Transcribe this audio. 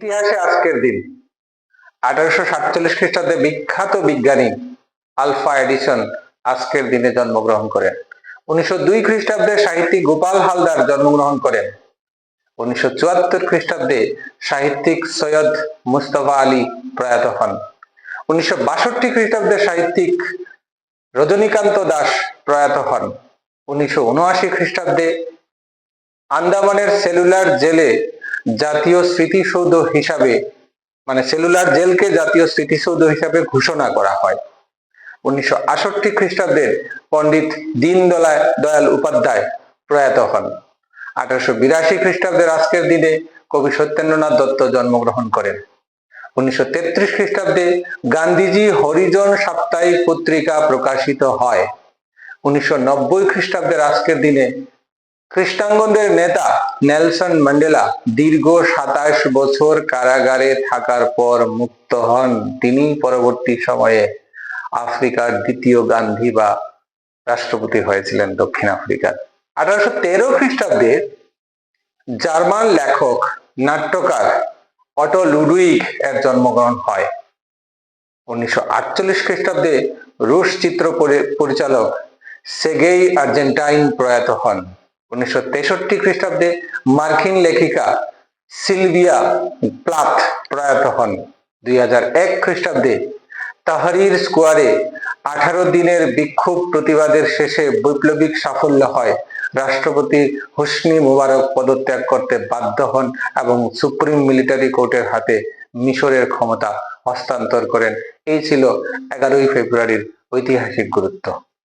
ইতিহাসে আজকের দিন। আঠারোশো সাতচল্লিশ খ্রিস্টাব্দে বিখ্যাত বিজ্ঞানী আলফা এডিসন আজকের দিনে জন্মগ্রহণ করেন। উনিশশো দুই খ্রিস্টাব্দে সাহিত্যিক গোপাল হালদার জন্মগ্রহণ করেন। উনিশশো চুয়াত্তর খ্রিস্টাব্দে সাহিত্যিক সৈয়দ মুস্তফা আলী প্রয়াত হন। উনিশশো বাষট্টি খ্রিস্টাব্দে সাহিত্যিক রজনীকান্ত দাস প্রয়াত হন। উনিশশো উনআশি খ্রিস্টাব্দে আন্দামানের সেলুলার জেলে জাতীয় স্মৃতিসৌধ হিসাবে মানে সেলুলার জেলকে জাতীয় স্মৃতিসৌধ হিসাবে ঘোষণা করা হয়। উনিশশো আষট্টি খ্রিস্টাব্দে পণ্ডিত দীন দয়াল দয়াল উপাধ্যায় প্রয়াত হন। আঠারোশো বিরাশি খ্রিস্টাব্দের আজকের দিনে কবি সত্যেন্দ্রনাথ দত্ত জন্মগ্রহণ করেন। উনিশশো তেত্রিশ খ্রিস্টাব্দে গান্ধীজি হরিজন সাপ্তাহিক পত্রিকা প্রকাশিত হয়। উনিশশো নব্বই খ্রিস্টাব্দের আজকের দিনে খ্রিস্টাঙ্গদের নেতা নেলসন ম্যান্ডেলা দীর্ঘ সাতাশ বছর কারাগারে থাকার পর মুক্ত হন। তিনি পরবর্তী সময়ে আফ্রিকার দ্বিতীয় গান্ধী বা রাষ্ট্রপতি হয়েছিলেন দক্ষিণ আফ্রিকার। আঠারোশো তেরো খ্রিস্টাব্দে জার্মান লেখক, নাট্যকার অটো লুডুইক এর জন্মগ্রহণ হয়। উনিশশো আটচল্লিশ খ্রিস্টাব্দে রুশ চিত্র পরি- পরিচালক সেগেই আর্জেন্টাইন প্রয়াত হন। উনিশশো তেষট্টি খ্রিস্টাব্দে মার্কিন লেখিকা সিলভিয়া প্লাথ প্রয়াত হন। দুই হাজার এক খ্রিস্টাব্দে তাহারির স্কোয়ারে আঠারো দিনের বিক্ষোভ প্রতিবাদের শেষে বৈপ্লবিক সাফল্য হয়। রাষ্ট্রপতি হোসনি মুবারক পদত্যাগ করতে বাধ্য হন এবং সুপ্রিম মিলিটারি কোর্টের হাতে মিশরের ক্ষমতা হস্তান্তর করেন। এই ছিল এগারোই ফেব্রুয়ারির ঐতিহাসিক গুরুত্ব।